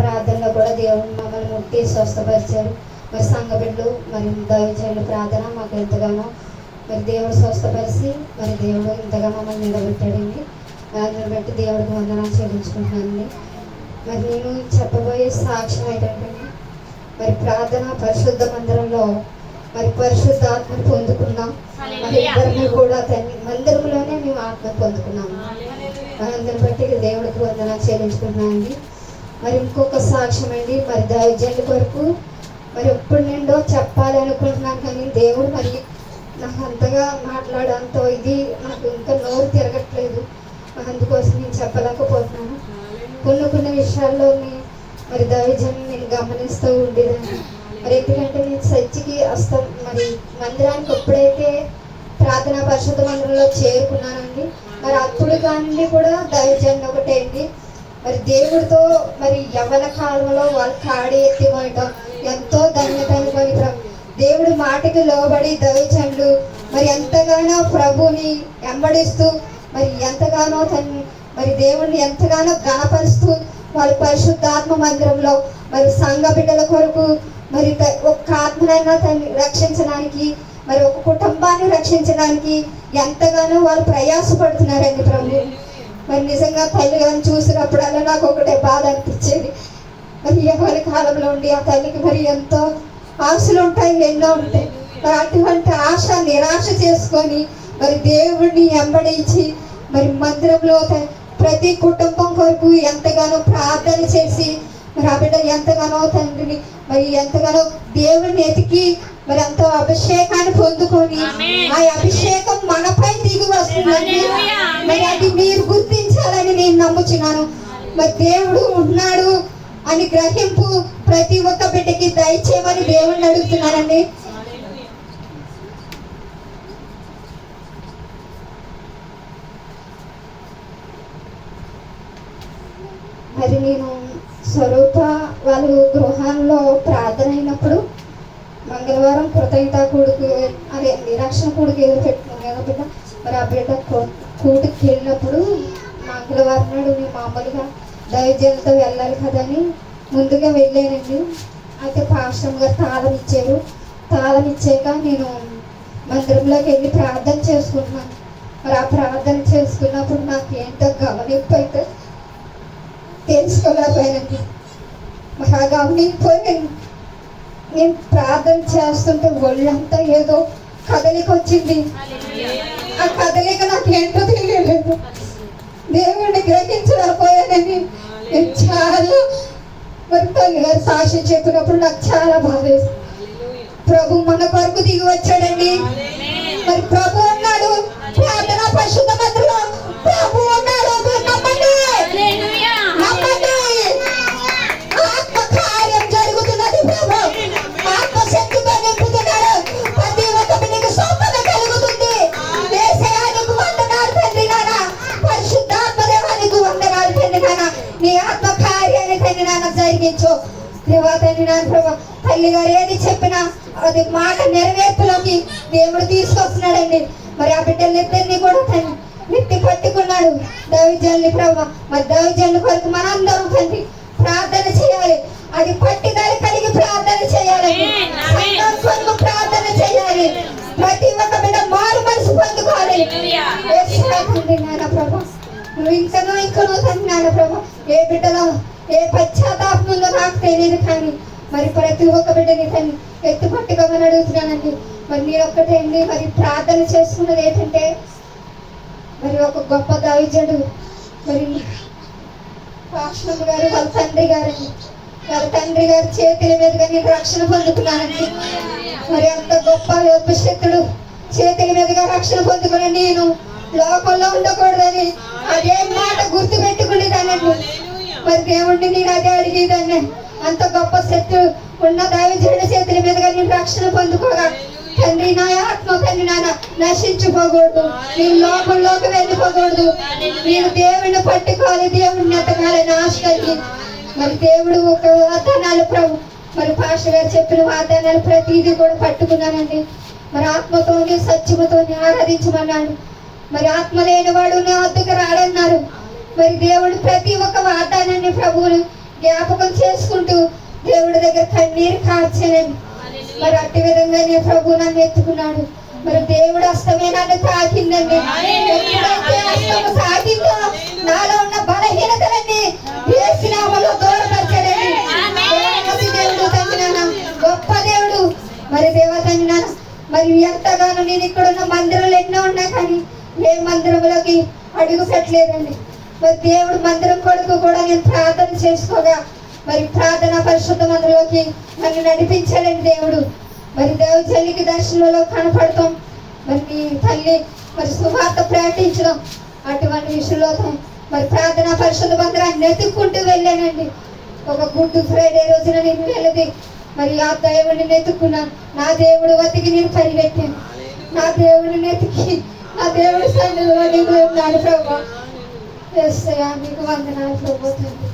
ప్రార్థనలో కూడా దేవుడు మమ్మల్ని ముట్టి స్వస్థపరిచారు మరి సంఘ బిడ్డలు మరి దైవజనుల ప్రార్థన మాకు ఎంతగానో మరి దేవుడు స్వస్థపరిచి మరి దేవుడు ఇంతగా మమ్మల్ని నిలబెట్టాడండి. అందరిని బట్టి దేవుడికి వందనాలు చెల్లించుకుంటున్నానండి. మరి నేను చెప్పబోయే సాక్ష్యం ఏంటంటే మరి ప్రార్థన పరిశుద్ధ మందిరంలో మరి పరిశుద్ధ ఆత్మను పొందుకున్నాం. మరి ఇద్దరిని కూడా తండ్రి మందిరంలోనే మేము ఆత్మ పొందుకున్నాము. అందరిని బట్టి దేవుడికి వందనాలు చెల్లించుకుంటున్నానండి. మరి ఇంకొక సాక్ష్యం అండి మరి దైవజనుల కొరకు. మరి ఎప్పుడు నిండో చెప్పాలి అనుకుంటున్నాను కానీ దేవుడు మరి నాకు అంతగా మాట్లాడంతో ఇది నాకు ఇంకా నోరు తిరగట్లేదు. అందుకోసం నేను చెప్పలేకపోతున్నాను. కొన్ని కొన్ని విషయాల్లోని మరి దైవజన్ నేను గమనిస్తూ ఉండేదాన్ని. మరి ఎందుకంటే నేను చర్చికి వస్తాం మరి మందిరానికి ఎప్పుడైతే ప్రార్థనా పరిషత్ మందిరంలో చేరుకున్నానండి మరి అప్పుడు కానీ కూడా దైవజన్ ఒకటే అండి మరి దేవుడితో మరి యవన కాలంలో వాళ్ళు కాడి ఎత్తి పోయటం ఎంతో ధన్యత అనుకొని ప్ర- మాటకి లోబడి దైవజనులు మరి ఎంతగానో ప్రభుని వెంబడిస్తూ మరి ఎంతగానో తను మరి దేవుణ్ణి ఎంతగానో గణపరుస్తూ వాళ్ళ పరిశుద్ధాత్మ మందిరంలో మరి సంఘ బిడ్డల కొరకు మరి త- ఒక్క ఆత్మనైనా తను రక్షించడానికి మరి ఒక కుటుంబాన్ని రక్షించడానికి ఎంతగానో వాళ్ళు ప్రయాసపడుతున్నారండి ప్రభు. మరి నిజంగా తల్లి గారిని చూసినప్పుడల్లా నాకు ఒకటే బాధ అనిపించేది. మరి ఎవరి కాలంలో ఉండి ఆ తల్లికి మరి ఎంతో ఆశలు ఉంటాయి ఎన్నో ఉంటాయి. మరి అటువంటి ఆశ నిరాశ చేసుకొని మరి దేవుడిని వెంబడించి మరి మందిరంలో ప్రతి కుటుంబం కొరకు ఎంతగానో ప్రార్థన చేసి మరి ఆ బిడ్డ ఎంతగానో తండ్రిని మరి ఎంతగానో దేవుడిని ఎతికి మరి ఎంతో అభిషేకాన్ని పొందుకొని ఆ అభిషేకం మనపై దిగి వస్తుందండి. మరి అది మీరు నేను నమ్ముచున్నాను. మరి దేవుడు ఉన్నాడు అని గ్రహింపు ప్రతి ఒక్క బిడ్డకి దయచేయమని దేవుణ్ణి అడుగుతున్నానండి. మరి నేను స్వరూప వాళ్ళు గృహంలో ప్రార్థన అయినప్పుడు మంగళవారం కృతజ్ఞత కూడుకు అదే నిరక్షణ కొడుకు ఏదో పెట్టుకున్నాను కదా బిడ్డ? మరి ఆ బిడ్డ కూ- కూటికి వెళ్ళినప్పుడు మంగళవారం వస్తున్నాడు మీ మామూలుగా దైవజనులతో వెళ్ళాలి కదని. ముందుగా వెళ్ళానండి. అయితే పాశ్రం గారు తాళం ఇచ్చారు. తాళం ఇచ్చాక నేను మందిరంలోకి వెళ్ళి ప్రార్థన చేసుకుంటున్నాను. మరి ఆ ప్రార్థన చేసుకున్నప్పుడు నాకు ఏంటో గమనింపు అయితే తెలుసుకోలేకపోయానండి. మరి ఆ గమనింపు నేను ప్రార్థన చేస్తుంటే ఒళ్ళంతా ఏదో కదలిక వచ్చింది ఆ కదలిక నాకు ఏంటో తెలియలేదు. దేవుడిని గ్రహించలేకపోయానని నేను చాలా మరి తల్లి గారు చెప్పినప్పుడు నాకు చాలా బాధ. ప్రభు మన కొరకు దిగి వచ్చాడండి. మరి ప్రభు ఉన్నాడు ప్రార్థన పరిశుద్ధ జరిగించు దేవా తండ్రి నాన్న ప్రభు తల్లి గారు ఏది చెప్పినా అది మాట నెరవేర్పులోకి దేవుడు తీసుకొస్తున్నాడండి. మరి ఆ బిడ్డలిద్దరిని కూడా తండ్రి నెత్తి పట్టుకున్నాడు. దైవజనులు ప్రభు మరి దైవజనుల కొరకు మనందరం తండ్రి ప్రార్థన చేయాలి. అది పట్టుదల కలిగి ప్రార్థన చేయాలి. సంఘం కొరకు ప్రార్థన చేయాలి. ప్రతి ఒక్క బిడ్డ మారు మనసు పొందుకోవాలి. నాయన ప్రభు నువ్వు ఇంకనూ ఇంకనూ తండ్రి నాయన ప్రభు ఏ బిడ్డలో ఏ పశ్చాత్తాపం ఉందో నాకు తెలియదు కానీ మరి ప్రతి ఒక్క బిడ్డని తండ్రి ఎత్తుపట్టుకోమని అడుగుతున్నానండి. మరి మీరు ఒక్కటే అండి మరి ప్రార్థన చేసుకున్నది ఏంటంటే మరి ఒక గొప్ప దైవజుడు మరి పాశ్వం గారు వాళ్ళ తండ్రి గారండి. వాళ్ళ తండ్రి గారి చేతుల మీదుగా నేను రక్షణ పొందుకున్నానండి. మరి అంత గొప్ప అభిషక్తుడు చేతుల మీదుగా రక్షణ పొందుకున్న నేను లోకంలో ఉండకూడదని అదే మాట గుర్తు పెట్టుకునేదానండి మరి దేవుణ్ణి నేను అదే అడిగేదాన్ని అంత గొప్ప శక్తి ఉన్న దైవజనుడి చేతుల మీదుగా నేను రక్షణ పొందుకోగా. తండ్రి నా ఆత్మ తండ్రి నాన్న నశించిపోకూడదు. నేను లోకంలోకి వెళ్ళిపోకూడదు. నేను దేవుడిని పట్టుకోవాలి. దేవుడిని ఎత్తగాలని ఆశ కలిగి. మరి దేవుడు ఒక వాతానాలు ప్రభు. మరి పాష గారు చెప్పిన వాతానాలు ప్రతిదీ కూడా పట్టుకున్నానండి. మరి ఆత్మతోని సత్యముతోనే ఆరాధించమన్నాడు. మరి ఆత్మ లేని వాడు నా వద్దకు రాడన్నారు. మరి దేవుడు ప్రతి ఒక్క వాగ్దానాన్ని ప్రభువును జ్ఞాపకం చేసుకుంటూ దేవుడి దగ్గర కన్నీరు కార్చానండి మరి అట్టి విధంగా నేను ప్రభు నన్ను ఎత్తుకున్నాడు. మరి దేవుడు అస్తమే నన్ను తాకిందండి. ఎప్పుడైతే అస్తము తాకిందో నాలో ఉన్న బలహీనతలన్నీ వేసినామలో దూరపరచాడండి దేవుడు తండ్రి నాన్న గొప్ప దేవుడు. మరి దేవా తండ్రి నాన్న మరి ఎంతగానో నేను ఇక్కడ ఉన్న మందిరాలు ఎన్నో ఉన్నాయి కానీ ఏ మందిరంలోకి అడుగు పెట్టలేదండి. మరి దేవుడు మందిరం కొడుకు కూడా నేను ప్రార్థన చేసుకోగా. మరి ప్రార్థన పరిశుద్ధ మందిరంలోకి నన్ను నడిపించాడండి దేవుడు. మరి దేవజల్లికి దర్శనంలో కనపడతాం. మరి నీ తల్లి మరి సువార్త ప్రకటించడం. అటువంటి విషయంలో మరి ప్రార్థన పరిశుద్ధ మందిరాన్ని నెతుక్కుంటూ వెళ్ళానండి. ఒక గుడ్ ఫ్రైడే రోజున నేను వెళ్ళది మరి ఆ దేవుడిని నెతుక్కున్నాను నా దేవుడు వతికి నేను పరిగెట్టాను. నా దేవుడిని నెతికి నా దేవుడి సన్నిధిలో నేను ఉన్నాను ప్రభావ వేస్తాయా మీకు వందనాలు ప్రభు తండ్రి